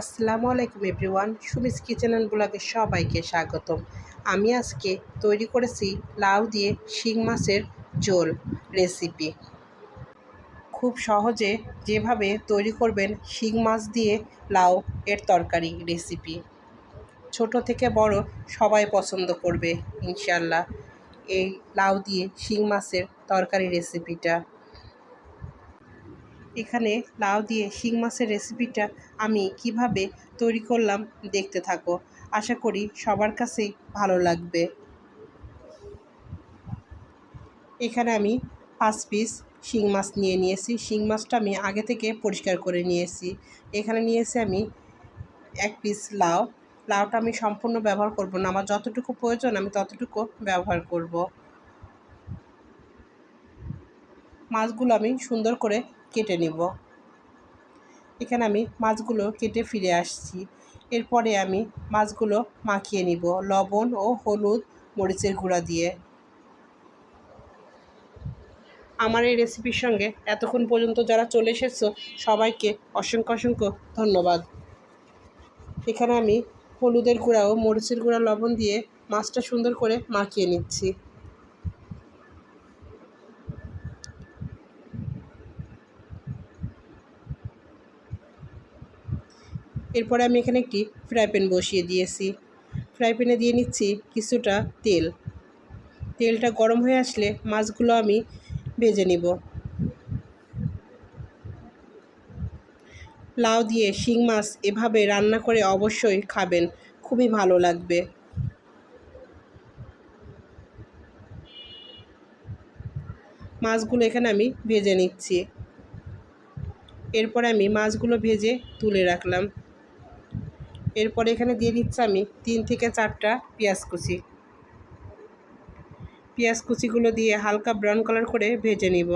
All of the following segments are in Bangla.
আসসালামু আলাইকুম এভরিওয়ান, সুমিস কিচেন অ্যান্ড ব্লগে সবাইকে স্বাগতম। আমি আজকে তৈরি করেছি লাউ দিয়ে শিং মাছের ঝোল রেসিপি। খুব সহজে যেভাবে তৈরি করবেন শিং মাছ দিয়ে লাউ এর তরকারি রেসিপি। ছোট থেকে বড় সবাই পছন্দ করবে ইনশাল্লাহ এই লাউ দিয়ে শিং মাছের তরকারি রেসিপিটা। এখানে লাউ দিয়ে শিং মাছের রেসিপিটা আমি কীভাবে তৈরি করলাম দেখতে থাকো। আশা করি সবার কাছেই ভালো লাগবে। এখানে আমি পাঁচ পিস শিং মাছ নিয়ে নিয়েছি। শিং মাছটা আমি আগে থেকে পরিষ্কার করে নিয়েছি। এখানে নিয়েছি আমি এক পিস লাউ। লাউটা আমি সম্পূর্ণ ব্যবহার করব না। আমার যতটুকু প্রয়োজন আমি ততটুকু ব্যবহার করব। মাছগুলো আমি সুন্দর করে কেটে নেব। এখানে আমি মাছগুলো কেটে ফিরে আসছি। এরপরে আমি মাছগুলো মাখিয়ে নিব, লবণ ও হলুদ মরিচের গুঁড়া দিয়ে। আমার এই রেসিপির সঙ্গে এতক্ষণ পর্যন্ত যারা চলে এসেছ, সবাইকে অসংখ্য অসংখ্য ধন্যবাদ। এখানে আমি হলুদের গুঁড়া ও মরিচের গুঁড়া লবণ দিয়ে মাছটা সুন্দর করে মাখিয়ে নিচ্ছি। এরপরে আমি এখানে একটি ফ্রাই প্যান বসিয়ে দিয়েছি। ফ্রাই প্যানে দিয়ে নিচ্ছি কিছুটা তেল। তেলটা গরম হয়ে আসলে মাছগুলো আমি ভেজে নিব। লাউ দিয়ে শিং মাছ এভাবে রান্না করে অবশ্যই খাবেন, খুবই ভালো লাগবে। মাছগুলো এখানে আমি ভেজে নিচ্ছি। এরপর আমি মাছগুলো ভেজে তুলে রাখলাম। এরপরে এখানে দিয়ে দিচ্ছি আমি তিন থেকে চারটা পেঁয়াজ কুচি। পেঁয়াজ কুচিগুলো দিয়ে হালকা ব্রাউন কালার করে ভেজে নিব।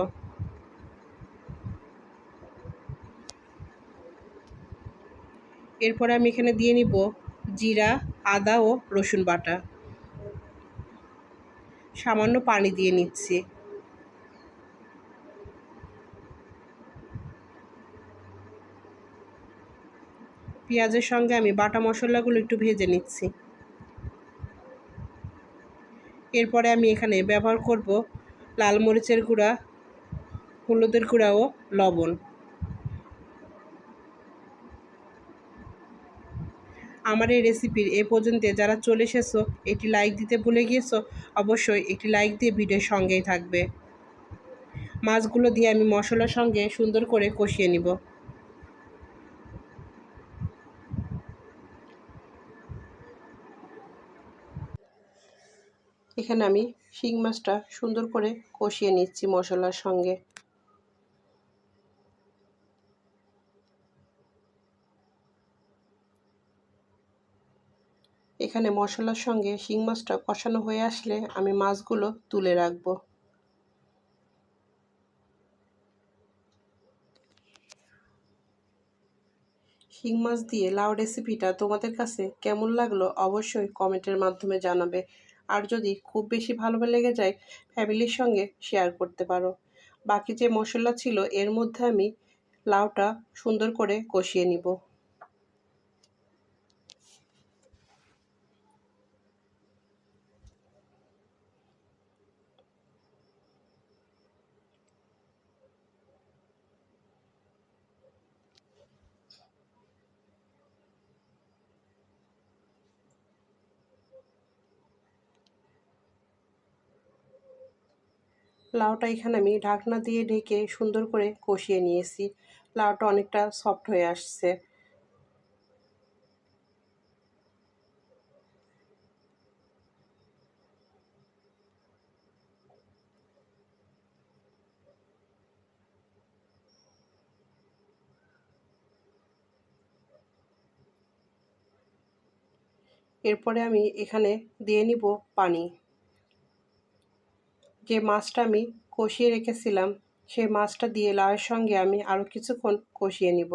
এরপরে আমি এখানে দিয়ে নিব জিরা, আদা ও রসুন বাটা। সামান্য পানি দিয়ে নিচ্ছি। পেঁয়াজের সঙ্গে আমি বাটা মশলাগুলো একটু ভেজে নিচ্ছি। এরপরে আমি এখানে ব্যবহার করব লাল মরিচের গুঁড়া, হলুদের গুঁড়া ও লবণ। আমার এই রেসিপির এ পর্যন্ত যারা চলে এসেছ এটি লাইক দিতে ভুলে গিয়েছো, অবশ্যই একটি লাইক দিয়ে ভিডিওর সঙ্গেই থাকবে। মাছগুলো দিয়ে আমি মশলার সঙ্গে সুন্দর করে কষিয়ে নিব। এখানে আমি শিং মাছটা সুন্দর করে কষিয়ে নিচ্ছি মশলার সঙ্গে। এখানে মশলার সঙ্গে শিং মাছটা কষানো হয়ে আসলে আমি মাছগুলো তুলে রাখব। শিং মাছ দিয়ে লাউ রেসিপিটা তোমাদের কাছে কেমন লাগল অবশ্যই কমেন্টের মাধ্যমে জানাবে। আর যদি খুব বেশি ভালো লেগে যায়, ফ্যামিলির সঙ্গে শেয়ার করতে পারো। বাকি যে মশলা ছিল, এর মধ্যে আমি লাউটা সুন্দর করে কষিয়ে নিব। লাউটা এখানে আমি ঢাকনা দিয়ে ঢেকে সুন্দর করে কষিয়ে নিয়েছি। লাউটা অনেকটা সফট হয়ে আসছে। এরপরে আমি এখানে দিয়ে নিব পানি। যে মাছটা আমি কষিয়ে রেখেছিলাম, সেই মাছটা দিয়ে লাউয়ের সঙ্গে আমি আরও কিছুক্ষণ কষিয়ে নিব।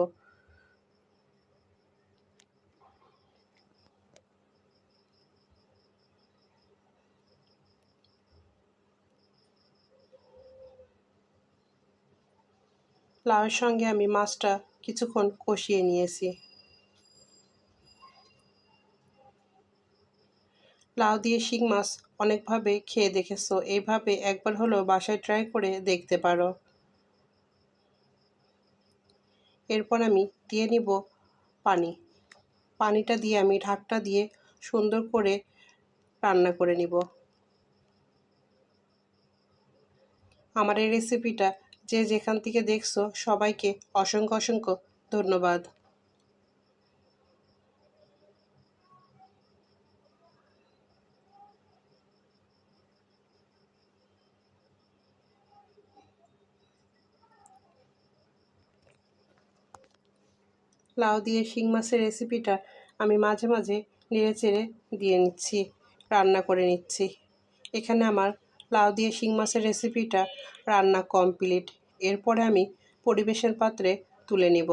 লাউয়ের সঙ্গে আমি মাছটা কিছুক্ষণ কষিয়ে নিয়েছি। লাউ দিয়ে শিং মাছ অনেকভাবে খেয়ে দেখেছ। এইভাবে একবার হলেও বাসায় ট্রাই করে দেখতে পারো। এরপর আমি দিয়ে নিব পানি। পানিটা দিয়ে আমি ঢাকটা দিয়ে সুন্দর করে রান্না করে নিব। আমার এই রেসিপিটা যে যেখান থেকে দেখছ সবাইকে অসংখ্য অসংখ্য ধন্যবাদ। লাউ দিয়ে শিং মাছের রেসিপিটা আমি মাঝে মাঝে নেড়ে চেড়ে দিয়ে নিচ্ছি, রান্না করে নিচ্ছি। এখানে আমার লাউ দিয়ে শিং মাছের রেসিপিটা রান্না কমপ্লিট এরপরে আমি পরিবেশের পাত্রে তুলে নিব।